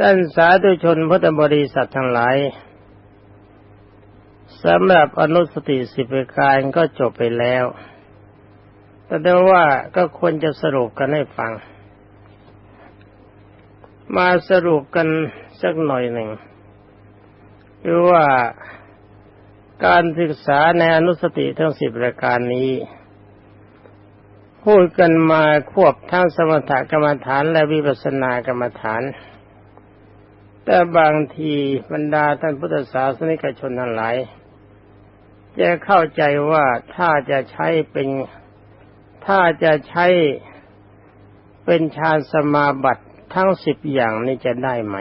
ด้านสาธุชนพุทธบริษัททั้งหลายสำหรับอนุสติสิบประการก็จบไปแล้ว แต่ว่าก็ควรจะสรุปกันให้ฟัง มาสรุปกันสักหน่อยหนึ่งคือว่าการศึกษาในอนุสติทั้งสิบประการนี้ พูดกันมาควบทั้งสมถกรรมฐานและวิปัสสนากรรมฐาน แต่บางทีบรรดาท่านพุทธศาสนิกชนทั้งหลายจะเข้าใจว่าถ้าจะใช้เป็นถ้าจะใช้เป็นฌานสมาบัติทั้งสิบอย่างนี้จะได้ไหม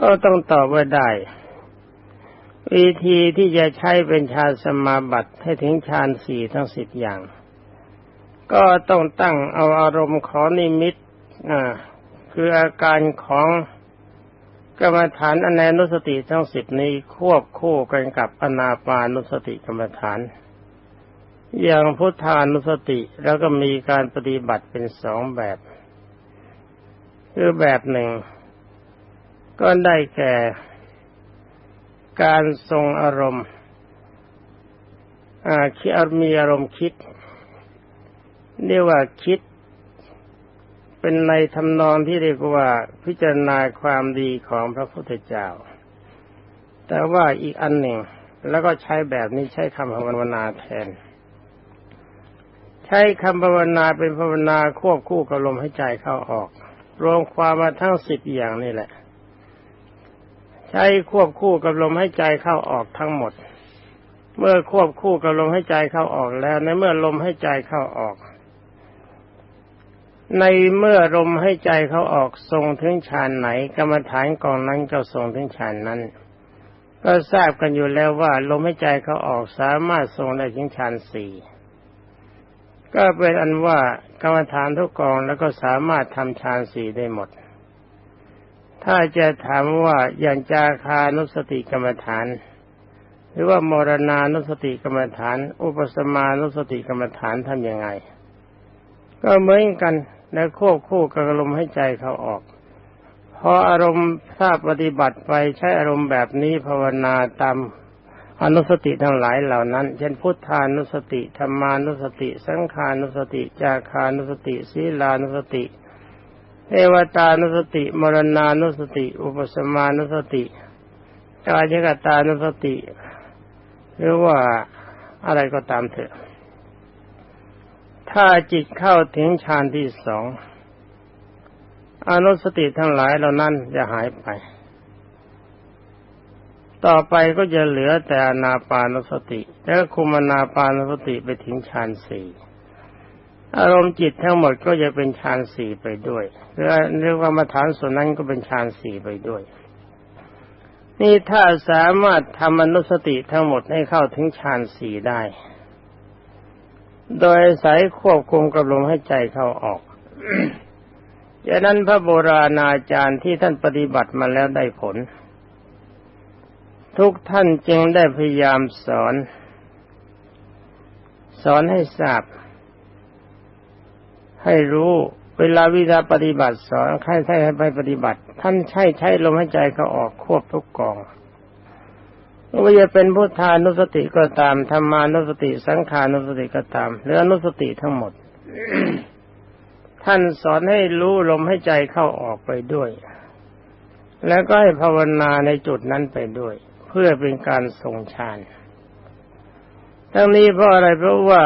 ก็ต้องตอบว่าได้ วิธีที่จะใช้เป็นฌานสมาบัติให้ถึงฌานสี่ทั้งสิบอย่าง ก็ต้องตั้งเอาอารมณ์ขอนิมิตอ่า คืออาการของกรรมฐานอนันุสติทั้งสิบนี้ควบคู่กันกับอนาปานุสติกรรมฐาน อย่างพุทธานุสติแล้วก็มีการปฏิบัติเป็นสองแบบ คือแบบหนึ่ง ก็ได้แก่การทรงอารมณ์อาคิดมีอารมณ์คิดเรียกว่าคิด เป็นในทำนองที่เรียกว่าพิจารณาความดีของพระพุทธเจ้า แต่ว่าอีกอันหนึ่งแล้วก็ใช้แบบนี้ใช้คำภาวนาแทน ใช้คำภาวนาเป็นภาวนาควบคู่กับลมหายใจเข้าออก รวมความมาทั้งสิบอย่างนี่แหละ ใช้ควบคู่กับลมหายใจเข้าออกทั้งหมด เมื่อควบคู่กับลมหายใจเข้าออกแล้วในเมื่อลมหายใจเข้าออก ในเมื่อลมให้ใจเขาออกทรงถึงฌานไหน กรรมฐานกองนั้นก็ทรงถึงฌานนั้น ก็ทราบกันอยู่แล้วว่า ลมให้ใจเขาออกสามารถทรงได้ถึงฌานสี่ก็เป็นอันว่ากรรมฐานทุกกองแล้วก็สามารถทำฌานสี่ได้หมด ถ้าจะถามว่าอย่างจาคานุสติกรรมฐาน หรือว่ามรณานุสติกรรมฐาน อุปสมานุสติกรรมฐานทำยังไง ก็เหมือนกัน และควบคู่กับอารมณ์ให้ใจเขาออกพออารมณ์ถ้าบปฏิบัติไปใช้อารมณ์แบบนี้ภาวนาตามอนุสติทั้งหลายเหล่านั้น เช่นพุทธานุสติธรรมานุสติ สังขานุสติ จาคานุสติ ศีลานุสติเอวตานุสติ มรณานุสติ อุปสมานุสติกายกตานุสติ หรือว่าอะไรก็ตามเถอะ ถ้าจิตเข้าถึงฌานที่สองอนุสติทั้งหลายเหล่านั้นจะหายไป ต่อไปก็จะเหลือแต่อนาปานสติ แล้วคุมนาปานสติไปถึงฌานสี่อารมณ์จิตทั้งหมดก็จะเป็นฌานสี่ไปด้วยหรือเรียกว่ามาฐานส่วนนั้นก็เป็นฌานสี่ไปด้วย นี่ถ้าสามารถทำอนุสติทั้งหมดให้เข้าถึงฌานสี่ได้ โดยสายควบคุมกับลมให้ใจเข้าออกดังนั้นพระโบราณอาจารย์ที่ท่านปฏิบัติมาแล้วได้ผล ทุกท่านจึงได้พยายามสอน สอนให้ทราบ ให้รู้เวลาวิธีปฏิบัติสอนใครใช้ให้ไปปฏิบัติ ท่านใช้ใช้ลมหายใจเขาออกควบทุกกอง ว่าจะเป็นพุทธานุสติก็ตามธรรมานุสติสังขานุสติก็ตามหรืออนุสติทั้งหมด ท่านสอนให้รู้ลมให้ใจเข้าออกไปด้วย แล้วก็ให้ภาวนาในจุดนั้นไปด้วย เพื่อเป็นการทรงฌานทั้งนี้เพราะอะไรเพราะว่า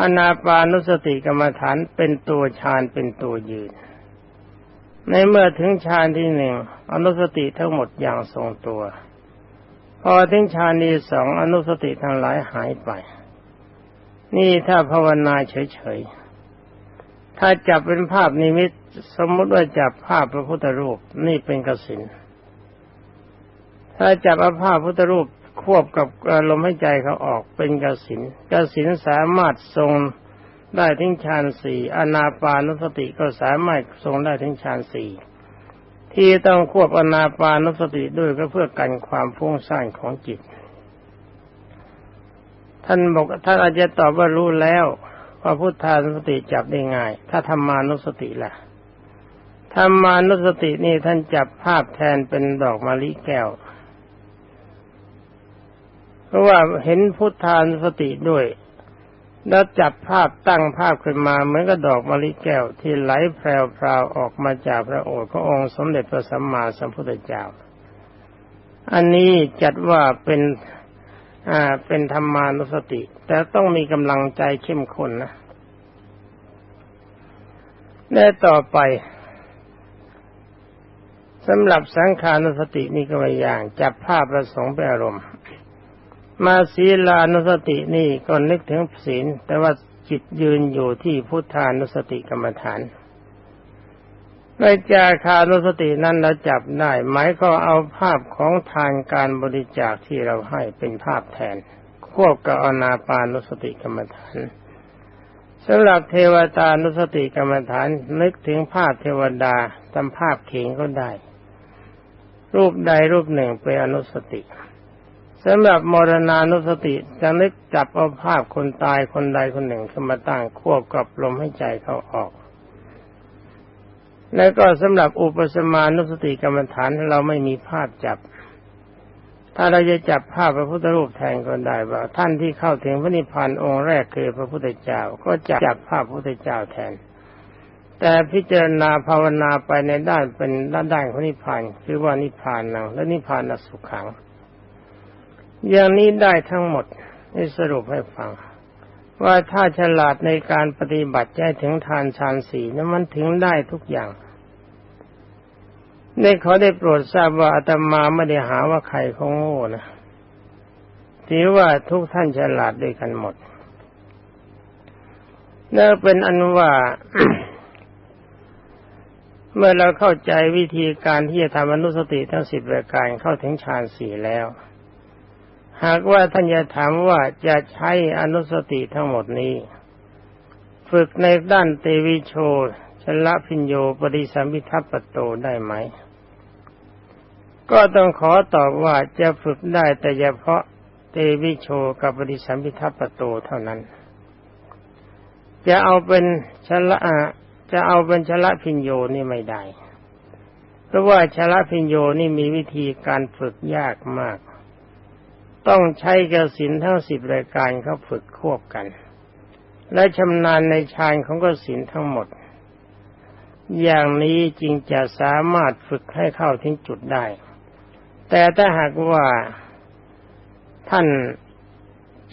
อนาปานุสติกรรมฐานเป็นตัวฌานเป็นตัวยืน ในเมื่อถึงฌานที่หนึ่งอนุสติทั้งหมดอย่างทรงตัว พอถึงฌานีสองอนุสติทั้งหลายหายไป นี่ถ้าภาวนาเฉยๆ ถ้าจับเป็นภาพนิมิต สมมติว่าจับภาพพระพุทธรูปนี่เป็นกสินถ้าจับอาภาพพุทธรูปควบกับลมหายใจเขาออกเป็นกสินกสินสามารถทรงได้ทั้งฌานสี่อนาปานุสติก็สามารถทรงได้ทั้งฌานสี่ ที่ต้องควบอนาปานุสติด้วยก็เพื่อกันความฟุ้งซ่านของจิต ท่านบอกท่านอาจจะตอบว่ารู้แล้วว่าพุทธานุสติจับได้ง่าย ถ้าธรรมานุสติล่ะธรรมานุสตินี่ท่านจับภาพแทนเป็นดอกมะลิแก้ว เพราะว่าเห็นพุทธานุสติด้วย แล้วจับภาพตั้งภาพขึ้นมาเหมือนกับดอกมะลิแก้วที่ไหลแพรวๆออกมาจากพระโอษฐ์ขององค์สมเด็จพระสัมมาสัมพุทธเจ้า อันนี้จัดว่าเป็นอ่าเป็นธรรมานุสติ แต่ต้องมีกำลังใจเข้มข้นนะและต่อไปสำหรับสังขานุสตินี่ก็ไม่อย่างจับภาพประสงค์เป็นอารมณ์ มาศีลานุสตินี่ก็นึกถึงศีล แต่ว่าจิตยืนอยู่ที่พุทธานุสติกรรมฐานในจาคานุสตินั้นเราจับได้หมายก็เอาภาพของทานการบริจาคที่เราให้เป็นภาพแทน ควบกับอนาปานุสติกรรมฐานสำหรับเทวตานุสติกรรมฐานนึกถึงภาพเทวดาทำภาพเข่งก็ได้ รูปใดรูปหนึ่งเป็นอนุสติ สำหรับมรณานุสติจะนึกจับเอาภาพคนตายคนใดคนหนึ่งขึ้นมาตั้งควบกับลมให้ใจเขาออก แล้วก็สำหรับอุปสมานุสติกรรมฐานเราไม่มีภาพจับ ถ้าเราจะจับภาพพระพุทธรูปแทนก็ได้ว่า ท่านที่เข้าถึงพระนิพพานองค์แรกคือพระพุทธเจ้า ก็จะจับภาพพระพุทธเจ้าแทน แต่พิจารณาภาวนาไปในด้านเป็นด้านด้านของนิพพานคือว่านิพพานนังและนิพพานสุขขัง อย่างนี้ได้ทั้งหมดนี่สรุปให้ฟัง ว่าถ้าฉลาดในการปฏิบัติใจถึงทานฌานสี่นั้นมันถึงได้ทุกอย่างได้เขาได้โปรดทราบว่าอาตมาไม่ได้หาว่าใครเขาโง่นะถือว่าทุกท่านฉลาดด้วยกันหมดนั่นเป็นอันว่าเมื่อเราเข้าใจวิธีการที่จะทำอนุสติทั้งสิบรายการเข้าถึงฌานสี่แล้ว หากว่าท่านจะถามว่าจะใช้อนุสติทั้งหมดนี้ ฝึกในด้านเตวิโชชละพิญโยปริสัมพิทัปปโตได้ไหม ก็ต้องขอตอบว่าจะฝึกได้แต่เฉพาะเตวิโชกับปฏิสัมพิทัปโตเท่านั้น จะเอาเป็นชละจะเอาเป็นชละพิญโยนี่ไม่ได้ เพราะว่าชละพิญโยนี่มีวิธีการฝึกยากมาก ต้องใช้กสินทั้งสิบรายการเขาฝึกควบกัน และชำนาญในฌานของกสินทั้งหมด อย่างนี้จึงจะสามารถฝึกให้เข้าถึงจุดได้ แต่ถ้าหากว่าท่าน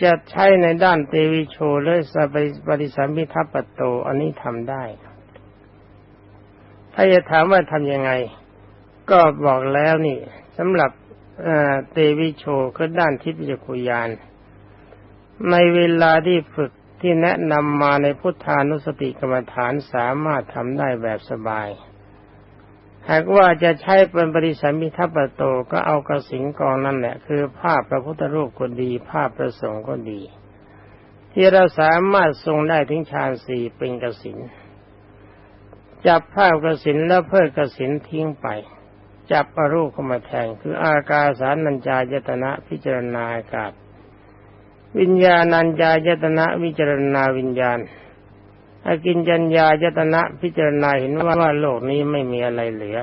จะใช้ในด้านเตวิโชหรือสปฏิสัมพิทัปปโต อันนี้ทำได้ ถ้าจะถามว่าทำยังไง ก็บอกแล้วนี่สำหรับ เตวิโชก็ด้านทิพยคุยาน ในเวลาที่ฝึกที่แนะนำมาในพุทธานุสติกรรมฐานสามารถทำได้แบบสบาย หากว่าจะใช้เป็นบริสัมมิทัปโตก็เอากระสิงกองนั่นแหละ คือภาพพระพุทธรูปก็ดี ภาพประสงค์ก็ดี ที่เราสามารถทรงได้ถึงฌานสี่เป็นกระสินจับภาพกระสินแล้วเพิกกระสินทิ้งไป จับอรูปเข้ามาแทงคืออากาสานัญจายตนะพิจารณาอากาศ วิญญาณัญญายตนะวิจารณาวิญญาณอากินจัญญายตนะพิจารณาเห็นว่าว่าโลกนี้ไม่มีอะไรเหลือ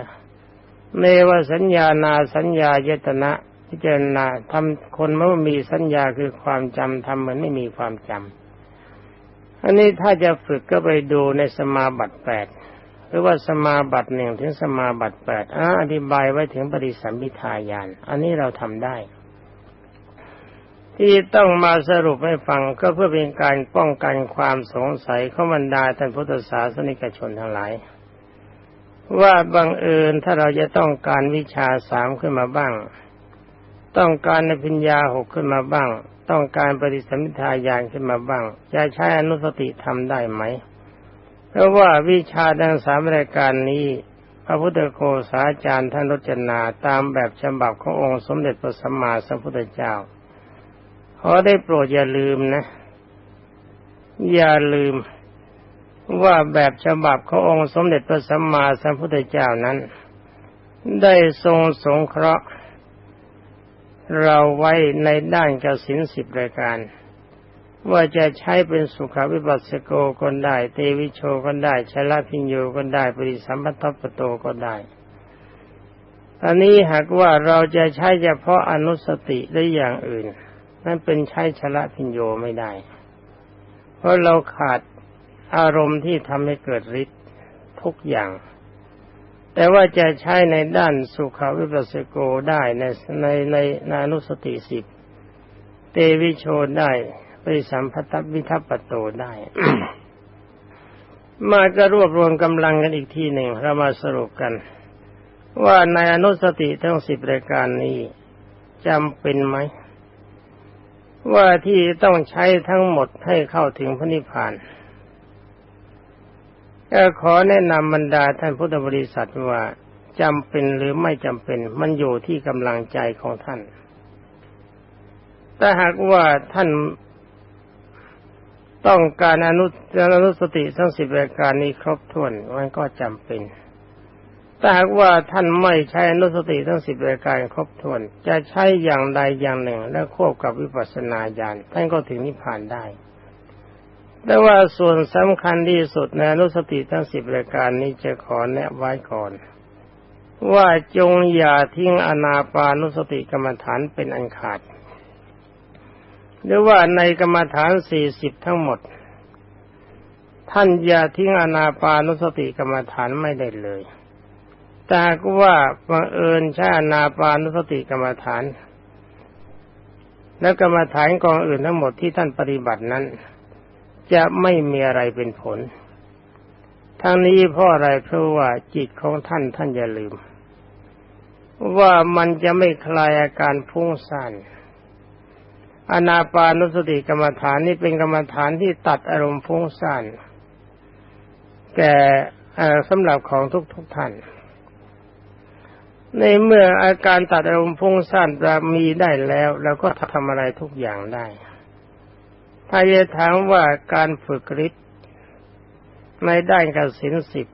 เมวสัญญานาสัญญายตนะพิจารณาทำคนเมื่อมีสัญญาคือความจำทำเหมือนไม่มีความจำอันนี้ถ้าจะฝึกก็ไปดูในสมาบัติแปด หรือว่าสมาบัติหนึ่งถึงสมาบัติแปดอธิบายไว้ถึงปฏิสัมพิทายาน อันนี้เราทำได้ ที่ต้องมาสรุปให้ฟังก็เพื่อเป็นการป้องกันความสงสัยของบรรดาท่านพุทธศาสนิกชนทั้งหลาย ว่าบังเอิญถ้าเราจะต้องการวิชาสามขึ้นมาบ้าง ต้องการในพิญญาหกขึ้นมาบ้าง ต้องการปฏิสัมพิทายานขึ้นมาบ้าง จะใช้อนุสติทำได้ไหม เพราะว่าวิชาดังสามรายการนี้ พระพุทธโฆษาจารย์ท่านรจนาตามแบบฉบับขององค์สมเด็จพระสัมมาสัมพุทธเจ้าขอได้โปรดอย่าลืมนะ อย่าลืมว่าแบบฉบับขององค์สมเด็จพระสัมมาสัมพุทธเจ้านั้น ได้ทรงสงเคราะห์ เราไว้ในด้านกสินสิบรายการ ว่าจะใช้เป็นสุขวิปัสสโกก็ได้ เตวิโชก็ได้ชลพิญโยก็ได้ ปริสัมพัทปโตก็ได้อันนี้หากว่าเราจะใช้เฉพาะอนุสติได้อย่างอื่น นั่นเป็นใช้ชละพิญโยไม่ได้ เพราะเราขาดอารมณ์ที่ทำให้เกิดฤทธิ์ทุกอย่าง แต่ว่าจะใช้ในด้านสุขวิปัสสโกได้ในในในอนุสติสิบเตวิโชได้ ไปสัมพัทวิทัปโตได้ มาก็รวบรวมกำลังกันอีกทีหนึ่งเรามาสรุปกัน ว่าในอนุสติทั้งสิบรายการนี้จำเป็นไหม ว่าที่ต้องใช้ทั้งหมดให้เข้าถึงพระนิพพานก็ขอแนะนำบรรดาท่านพุทธบริษัทว่าจำเป็นหรือไม่จำเป็น มันอยู่ที่กำลังใจของท่านถ้าหากว่าท่าน ต้องการอนุอนุสติทั้งสิบรายการนี้ครบถ้วนมันก็จำเป็นถ้าหากว่าท่านไม่ใช้อนุสติทั้งสิบรายการครบถ้วน จะใช้อย่างใดอย่างหนึ่ง และควบกับวิปัสสนาญาณท่านก็ถึงนิพพานได้ แต่ว่าส่วนสำคัญที่สุดในอนุสติทั้งสิบรายการนี้จะขอแนะไว้ก่อน ว่าจงอย่าทิ้งอนาปานุสติกรรมฐานเป็นอันขาด หรือว่าในกรรมฐานสี่สิบทั้งหมด ท่านอย่าทิ้งอนาปานุสติกรรมฐานไม่ได้เลย แต่ก็ว่าบังเอิญใช้อนาปานุสติกรรมฐาน และกรรมฐานกองอื่นทั้งหมดที่ท่านปฏิบัตินั้น จะไม่มีอะไรเป็นผลทั้งนี้เพราะอะไรเพราะว่าจิตของท่านท่านอย่าลืม ว่ามันจะไม่คลายอาการพุ่งซ่น อนาปานุสติกรรมฐานนี่เป็นกรรมฐานที่ตัดอารมณ์ฟุ้งซ่านแก่สำหรับของทุกทุกท่าน ในเมื่ออาการตัดอารมณ์ฟุ้งซ่านจะมีได้แล้วเราก็ทำอะไรทุกอย่างได้ ถ้าจะถามว่าการฝึกฤทธิ์ในด้านกสินสิบ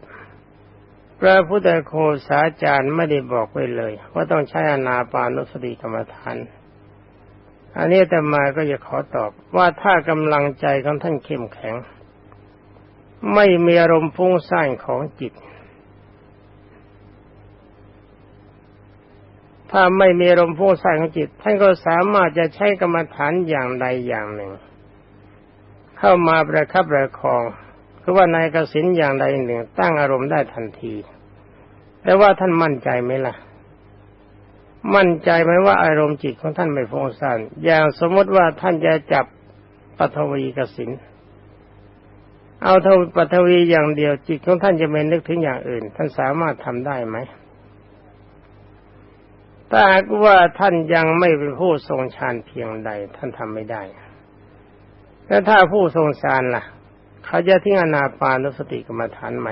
พระพุทธโคสาจารย์ไม่ได้บอกไว้เลย ว่าต้องใช้อนาปานุสติกรรมฐาน อันนี้แต่มาก็จะขอตอบว่าถ้ากำลังใจของท่านเข้มแข็ง ไม่มีอารมณ์ฟุ้งซ่านของจิต ถ้าไม่มีอารมณ์ฟุ้งซ่านของจิต ท่านก็สามารถจะใช้กรรมฐานอย่างใดอย่างหนึ่ง เข้ามาประคับประคองคือว่าในกสินอย่างใดหนึ่ง ตั้งอารมณ์ได้ทันที แต่ว่าท่านมั่นใจไหมล่ะ มั่นใจไหมว่าอารมณ์จิตของท่านไม่ฟุ้งซ่นอย่างสมมติว่าท่านจะจับปฐวีกสินเอาทวปฐวีอย่างเดียวจิตของท่านจะไม่นึกถึงอย่างอื่น ท่านสามารถทำได้ไหมถ้าหากว่าท่านยังไม่เป็นผู้ทรงฌานเพียงใด ท่านทำไม่ได้ แล้วถ้าผู้ทรงฌานล่ะ เขาจะทิ้งอนาปานสติกรรมฐานไหม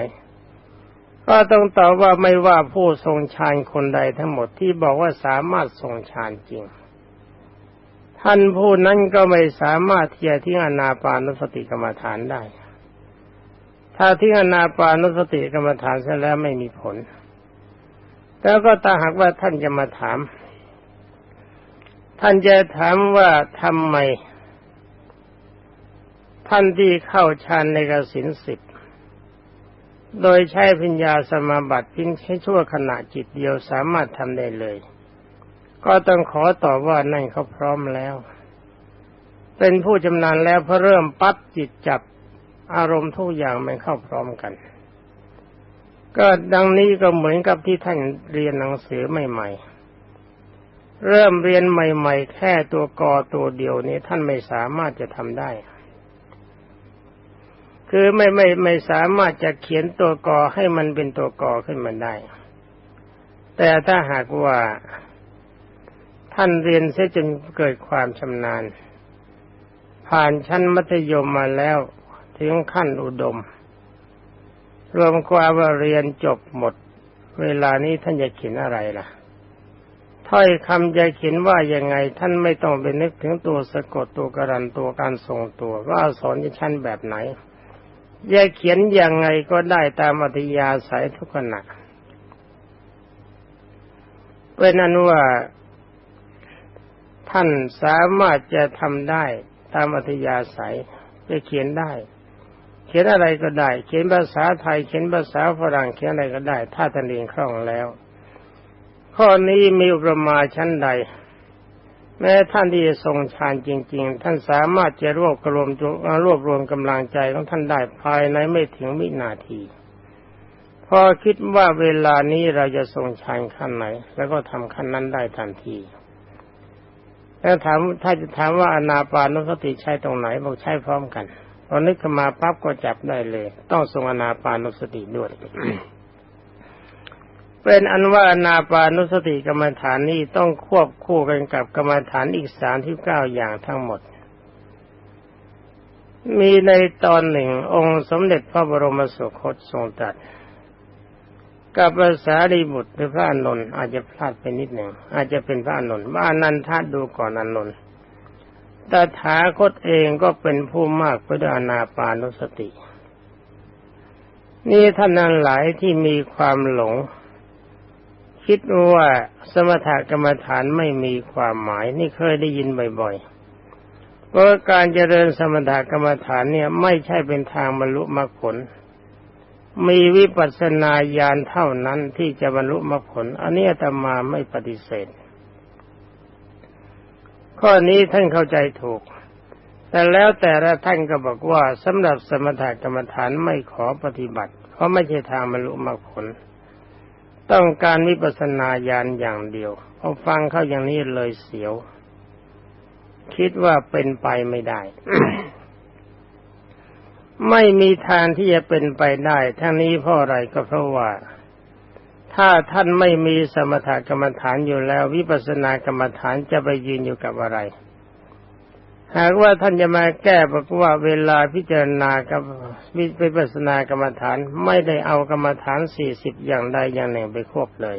ก็ต้องตอบว่าไม่ว่าผู้ทรงฌานคนใดทั้งหมดที่บอกว่าสามารถทรงฌานจริง ท่านผู้นั้นก็ไม่สามารถที่จะทิ้งอนาปานุสติกรรมฐานได้ ถ้าทิ้งอนาปานุสติกรรมฐานเสร็จแล้วไม่มีผล แล้วก็ถ้าหากว่าท่านจะมาถาม ท่านจะถามว่าทำไม ท่านที่เข้าฌานในกสินสิบ โดยใช้พิญญาสมาบัติพิงแค่ชั่วขณะจิตเดียวสามารถทำได้เลย ก็ต้องขอตอบว่านั่นเขาพร้อมแล้ว เป็นผู้จำนานแล้วพอเริ่มปั๊บจิตจับอารมณ์ทุกอย่างมันเข้าพร้อมกัน ก็ดังนี้ก็เหมือนกับที่ท่านเรียนหนังสือใหม่ ๆเริ่มเรียนใหม่ ๆ แค่ตัวกอตัวเดียวนี้ท่านไม่สามารถจะทำได้ คือไม่ไม่ไม่สามารถจะเขียนตัวกอให้มันเป็นตัวกอขึ้นมาได้ แต่ถ้าหากว่าท่านเรียนเสียจนเกิดความชำนาญ ผ่านชั้นมัธยมมาแล้วถึงขั้นอุดม รวมความว่าเรียนจบหมด เวลานี้ท่านจะเขียนอะไรล่ะถ้อยคำจะเขียนว่ายังไง ท่านไม่ต้องไปนึกถึงตัวสะกดตัวกรันตัวการทรงตัวว่าสอนชั้นแบบไหน จะเขียนยังไงก็ได้ตามอัธยาศัยทุกขณะเป็นนั้นว่าท่านสามารถจะทำได้ตามอัธยาศัยจะเขียนได้ เขียนอะไรก็ได้ เขียนภาษาไทย เขียนภาษาฝรั่งเขียนอะไรก็ได้ ถ้าท่านเรียนคล่องแล้ว ข้อนี้มีอุปมาชั้นใด แม้ท่านที่จะทรงฌานจริง ๆ ท่านสามารถจะรวบรวมรวบรวมกำลังใจของท่านได้ภายในไม่ถึงวินาที พอคิดว่าเวลานี้เราจะทรงฌานขั้นไหน แล้วก็ทำขั้นนั้นได้ทันทีแล้วถามถ้าจะถามว่าอนาปานุสติใช้ตรงไหนบอกใช้พร้อมกันพอนึกขึ้นมาปั๊บก็จับได้เลย ต้องทรงอนาปานุสติด้วย เป็นอันว่านาปานุสติกรรมฐานนี้ต้องควบคู่กันกับกรรมฐานอีกสามที่เก้าอย่างทั้งหมด มีในตอนหนึ่งองค์สมเด็จพระบรมสุคตทรงตรัสกับภาษาดีบุตรหรือพระอนนท์อาจจะพลาดไปนิดหนึ่งอาจจะเป็นพระอนนท์ว่านันทาดูก่อนอนนท์ตถาคตเองก็เป็นผู้มากไปด้วยอนาปานุสติ นี่ท่านนั้นหลายที่มีความหลง คิดว่าสมถกรรมฐานไม่มีความหมายนี่เคยได้ยินบ่อยๆเพราะการเจริญสมถกรรมฐานเนี่ยไม่ใช่เป็นทางบรรลุมรรคผล มีวิปัสสนาญาณเท่านั้นที่จะบรรลุมรรคผล อันนี้อาตมาไม่ปฏิเสธ ข้อนี้ท่านเข้าใจถูก แต่แล้วแต่ละท่านก็บอกว่าสำหรับสมถกรรมฐานไม่ขอปฏิบัติ เพราะไม่ใช่ทางบรรลุมรรคผล ต้องการวิปัสนาญาณอย่างเดียวพอฟังเข้าอย่างนี้เลยเสียว คิดว่าเป็นไปไม่ได้ ไม่มีทางที่จะเป็นไปได้ ทั้งนี้เพราะอะไรก็เพราะว่า ถ้าท่านไม่มีสมถกรรมฐานอยู่แล้ว วิปัสสนากรรมฐานจะไปยืนอยู่กับอะไร หากว่าท่านจะมาแก้บอกว่าเวลาพิจารณากับวิปัสสนากรรมฐานไม่ได้เอากรรมฐานสี่สิบอย่างใดอย่างหนึ่งไปควบเลย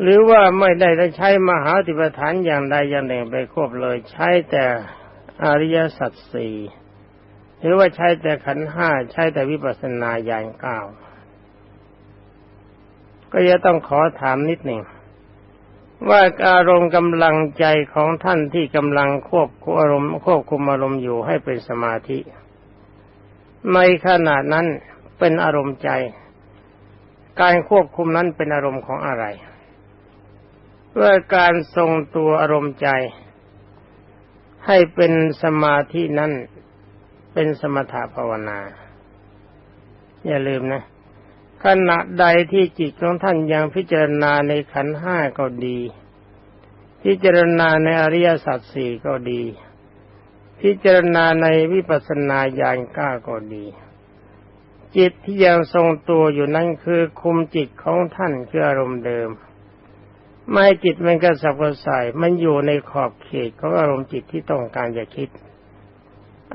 หรือว่าไม่ได้ใช้มหาติปฐานอย่างใดอย่างหนึ่งไปควบเลย ใช้แต่อริยสัจสี่หรือว่าใช้แต่ขันห้าใช้แต่วิปัสสนาญาณเก้าก็จะต้องขอถามนิดหนึ่ง ว่าอารมณ์กำลังใจของท่านที่กำลังควบคุมอารมณ์ควบคุมอารมณ์อยู่ให้เป็นสมาธิ ในขณะนั้นเป็นอารมณ์ใจ การควบคุมนั้นเป็นอารมณ์ของอะไรเพื่อการทรงตัวอารมณ์ใจ ให้เป็นสมาธินั้นเป็นสมถะภาวนา อย่าลืมนะ ขณะใดที่จิตของท่านยังพิจารณาในขันห้าก็ดี พิจารณาในอริยสัจสี่ก็ดี พิจารณาในวิปัสสนาญาณก้าก็ดี จิตที่ยังทรงตัวอยู่นั่นคือคุมจิตของท่านคืออารมณ์เดิม ไม่จิตมันกระสับกระส่ายมันอยู่ในขอบเขตของอารมณ์จิตที่ต้องการจะคิด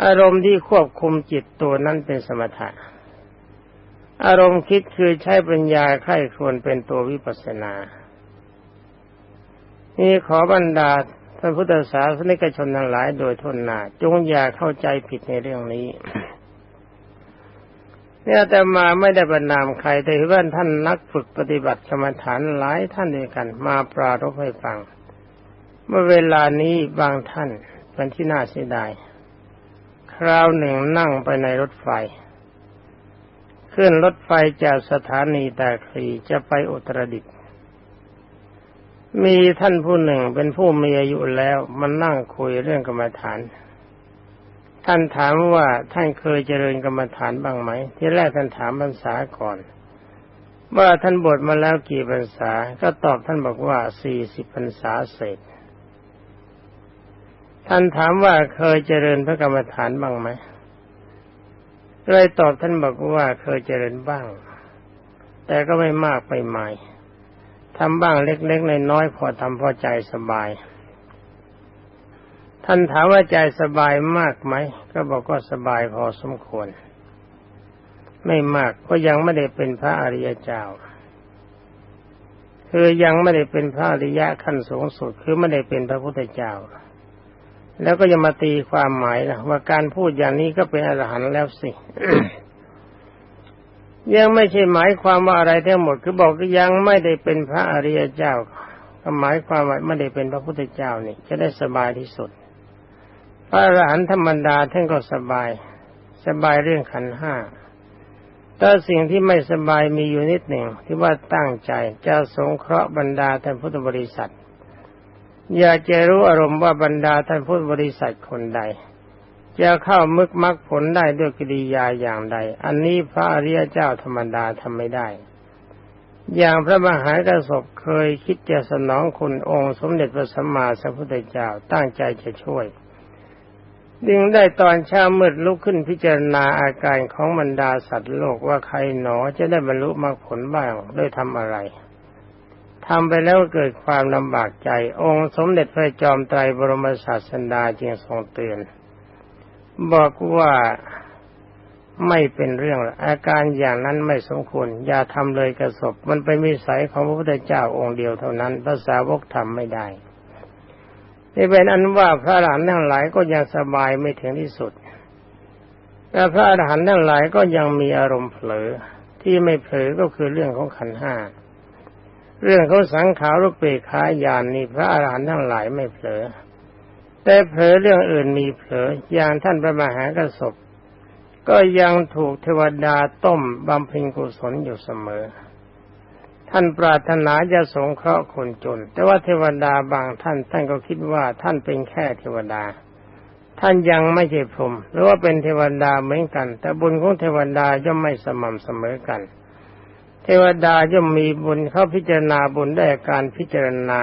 อารมณ์ที่ควบคุมจิตตัวนั้นเป็นสมถะ อารมณ์คิดคือใช้ปัญญาไข้ควรเป็นตัววิปัสสนา นี่ขอบรรดาท่านพุทธศาสนิกชนทั้งหลายโดยทนหนาจงอย่าเข้าใจผิดในเรื่องนี้ เนี่ยแต่มาไม่ได้บรรนามใครแต่ว่าท่านนักฝึกปฏิบัติกรรมฐานหลายท่านด้วยกัน มาปรารบให้ฟัง เมื่อเวลานี้บางท่านเป็นที่น่าเสียดาย คราวหนึ่งนั่งไปในรถไฟ ขึ้นรถไฟจากสถานีตาคลีจะไปอุตรดิตถ์มีท่านผู้หนึ่งเป็นผู้มีอายุแล้วมันนั่งคุยเรื่องกรรมฐาน ท่านถามว่าท่านเคยเจริญกรรมฐานบ้างไหม ที่แรกท่านถามพรรษาก่อน ว่าท่านบวชมาแล้วกี่พรรษา ก็ตอบท่านบอกว่าสี่สิบพรรษาเศษ ท่านถามว่าเคยเจริญพระกรรมฐานบ้างไหม เลยตอบท่านบอกว่าเคยเจริญบ้าง แต่ก็ไม่มากไปใหม่ทำบ้างเล็กๆน้อยๆพอทำพอใจสบาย ท่านถามว่าใจสบายมากไหม ก็บอกก็สบายพอสมควร ไม่มากก็ยังไม่ได้เป็นพระอริยเจ้า คือยังไม่ได้เป็นพระอริยะขั้นสูงสุด คือไม่ได้เป็นพระพุทธเจ้า แล้วก็จะมาตีความหมายนะว่าการพูดอย่างนี้ก็เป็นอรหันต์แล้วสิยังไม่ใช่หมายความว่าอะไรทั้งหมด คือบอกยังไม่ได้เป็นพระอริยเจ้าก็หมายความว่าไม่ได้เป็นพระพุทธเจ้านี่จะได้สบายที่สุด พระอรหันต์ธรรมดาท่านก็สบาย สบายเรื่องขันห้าแต่สิ่งที่ไม่สบายมีอยู่นิดหนึ่งที่ว่าตั้งใจจะสงเคราะห์บรรดาท่านพุทธบริษัท อยากจะรู้อารมณ์ว่าบรรดาท่านพุทธบริษัทคนใด จะเข้ามึกมักผลได้ด้วยกิริยาอย่างใด อันนี้พระอริยเจ้าธรรมดาทำไม่ได้ อย่างพระมหากระสบเคยคิดจะสนองคุณองค์สมเด็จพระสัมมาสัมพุทธเจ้าตั้งใจจะช่วยดึงได้ตอนเช้ามืดลุกขึ้นพิจารณาอาการของบรรดาสัตว์โลกว่าใครหนอจะได้บรรลุมรรคผลบ้างด้วยทำอะไร ทำไปแล้วเกิดความลำบากใจ องค์สมเด็จพระจอมไตรบรมศาสดาจึงทรงเตือน บอกว่าไม่เป็นเรื่องอาการอย่างนั้นไม่สมควรอย่าทำเลยกระสบมันเป็นวิสัยของพระพุทธเจ้าองค์เดียวเท่านั้นภาษาวกทำไม่ได้นี่เป็นอันว่าพระอรหันต์ทั้งหลายก็ยังสบายไม่ถึงที่สุดแต่พระอรหันต์ทั้งหลายก็ยังมีอารมณ์เผลอที่ไม่เผลอก็คือเรื่องของขันห้า เรื่องเของสังขารรูปเปกขายานนี่พระอรหันต์ทั้งหลายไม่เผลอ แต่เผลอเรื่องอื่นมีเผลออย่างท่านพระมหากระสบก็ยังถูกเทวดาต้มบำเพ็ญกุศลอยู่เสมอ ท่านปรารถนาจะสงเคราะห์คนจน แต่ว่าเทวดาบางท่านท่านก็คิดว่าท่านเป็นแค่เทวดา ท่านยังไม่ใช่พรหมหรือว่าเป็นเทวดาเหมือนกัน แต่บุญของเทวดาย่อมไม่สม่ำเสมอกัน ทวดาย่อมมีบุญเข้าพิจารณาบุญได้การพิจารณา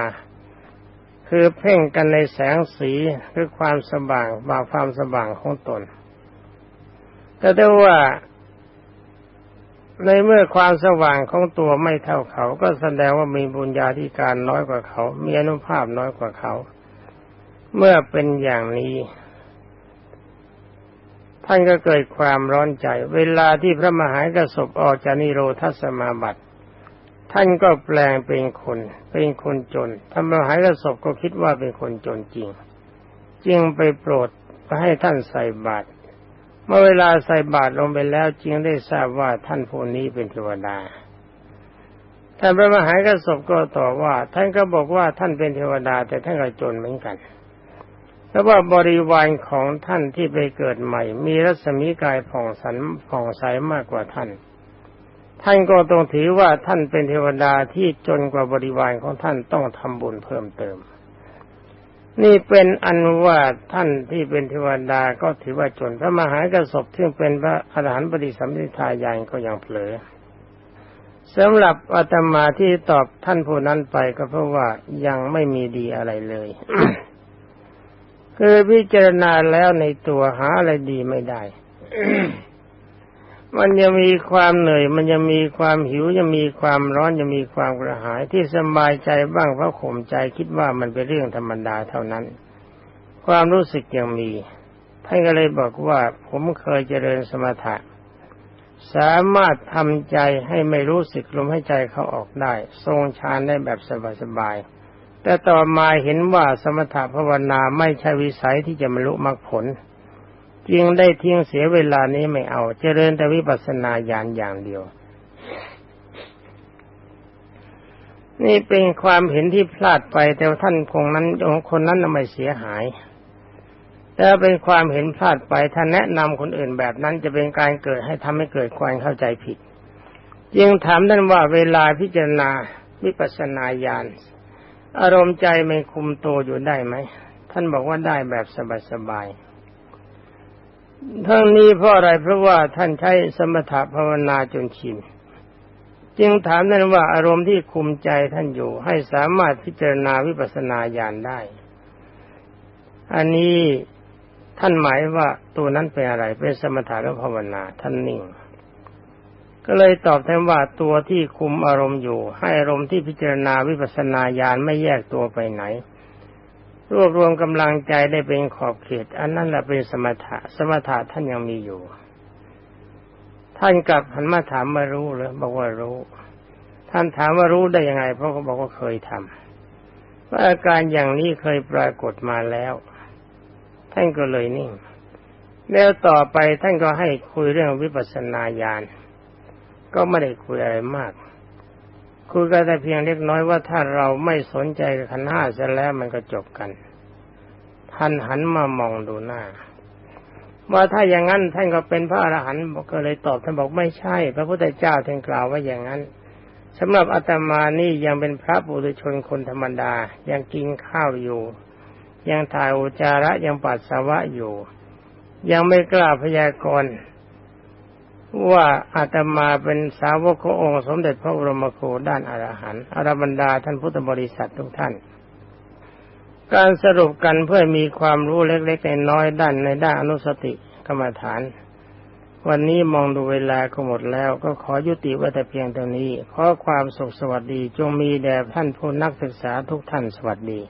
คือเพ่งกันในแสงสีหรือความสว่างบางความสว่างของตนแต่ได้ว่าในเมื่อความสว่างของตัวไม่เท่าเขา ก็แสดงว่ามีบุญญาธิการน้อยกว่าเขา มีอนุภาพน้อยกว่าเขา เมื่อเป็นอย่างนี้ ท่านก็เกิดความร้อนใจ เวลาที่พระมหากระสบออกจากนิโรธสมาบัติ ท่านก็แปลงเป็นคน เป็นคนจนท่านมหากระสบก็คิดว่าเป็นคนจนจริง จึงไปโปรดให้ท่านใส่บาตรเมื่อเวลาใส่บาตรลงไปแล้วจึงได้ทราบว่าท่านผู้นี้เป็นเทวดาท่านพระมหากระสบก็ตอบว่า ท่านก็บอกว่าท่านเป็นเทวดาแต่ท่านก็จนเหมือนกัน เพราะว่าบริวารของท่านที่ไปเกิดใหม่ มีรัศมีกายผ่องสันผ่องใสมากกว่าท่าน ท่านก็ต้องถือว่าท่านเป็นเทวดาที่จนกว่าบริวารของท่านต้องทำบุญเพิ่มเติม นี่เป็นอันว่าท่านที่เป็นเทวดาก็ถือว่าจนพระมหากระสบที่เป็นพระอรหันต์ปฏิสัมพิทายานก็ยังเผลอสำหรับอาตมาที่ตอบท่านผู้นั้นไปก็เพราะว่ายังไม่มีดีอะไรเลย คือพิจารณาแล้วในตัวหาอะไรดีไม่ได้ มันยังมีความเหนื่อย มันยังมีความหิวยังมีความร้อนยังมีความกระหายที่สบายใจบ้างเพราะข่มใจคิดว่ามันเป็นเรื่องธรรมดาเท่านั้น ความรู้สึกยังมีท่านก็เลยบอกว่าผมเคยเจริญสมถะ สามารถทำใจให้ไม่รู้สึกลมให้ใจเขาออกได้ ทรงฌานได้แบบสบายๆ แต่ต่อมาเห็นว่าสมถะภาวนาไม่ใช่วิสัยที่จะบรรลุมรรคผล จึงได้ทิ้งเสียเวลานี้ไม่เอา เจริญแต่วิปัสสนาญาณอย่างเดียว นี่เป็นความเห็นที่พลาดไปแต่ท่านคงนั้นองคนนั้นไม่เสียหายแต่เป็นความเห็นพลาดไปถ้าแนะนำคนอื่นแบบนั้นจะเป็นการเกิดให้ทำให้เกิดความเข้าใจผิด จึงถามท่านว่าเวลาพิจารณาวิปัสสนาญาณ อารมณ์ใจไม่คุมตัวอยู่ได้ไหม ท่านบอกว่าได้แบบสบายๆทั้งนี้เพราะอะไรเพราะว่าท่านใช้สมถะภาวนาจนชินจึงถามท่านว่าอารมณ์ที่คุมใจท่านอยู่ ให้สามารถพิจารณาวิปัสสนาญาณได้ อันนี้ท่านหมายว่าตัวนั้นเป็นอะไรเป็นสมถะหรือภาวนาท่านนิ่ง ก็เลยตอบแทนว่าตัวที่คุมอารมณ์อยู่ ให้อารมณ์ที่พิจารณาวิปัสสนาญาณไม่แยกตัวไปไหน รวบรวมกำลังใจได้เป็นขอบเขต อันนั้นแหละเป็นสมถะ สมถะท่านยังมีอยู่ ท่านกลับหันมาถามมารู้เลยบอกว่ารู้ ท่านถามว่ารู้ได้ยังไง เพราะเขาบอกว่าเคยทำว่าอาการอย่างนี้เคยปรากฏมาแล้ว ท่านก็เลยนิ่ง แล้วต่อไปท่านก็ให้คุยเรื่องวิปัสสนาญาณ ก็ไม่ได้คุยอะไรมาก คุยกันแต่เพียงเล็กน้อยว่าถ้าเราไม่สนใจขันห้าเสแล้วมันก็จบกัน ท่านหันมามองดูหน้าว่าถ้าอย่างนั้นท่านก็เป็นพระอรหันต์ก็เลยตอบท่านบอกไม่ใช่ พระพุทธเจ้าท่านกล่าวว่าอย่างนั้นสำหรับอาตมานี่ยังเป็นพระบุรุชนคนธรรมดา ยังกินข้าวอยู่ ยังถ่ายอุจจาระยังปัสสาวะอยู่ ยังไม่กล้าพยากรณ์ ว่าอาตมาเป็นสาวกขององค์สมเด็จพระบรมโคด้านอรหันต์อรบรรดาท่านพุทธบริษัททุกท่าน การสรุปกันเพื่อมีความรู้เล็กๆในน้อยด้านในด้านอนุสติกรรมฐาน วันนี้มองดูเวลาก็หมดแล้วก็ขอยุติไว้แต่เพียงเท่านี้ ขอความสุขสวัสดีจงมีแด่ท่านผู้นักศึกษาทุกท่านสวัสดี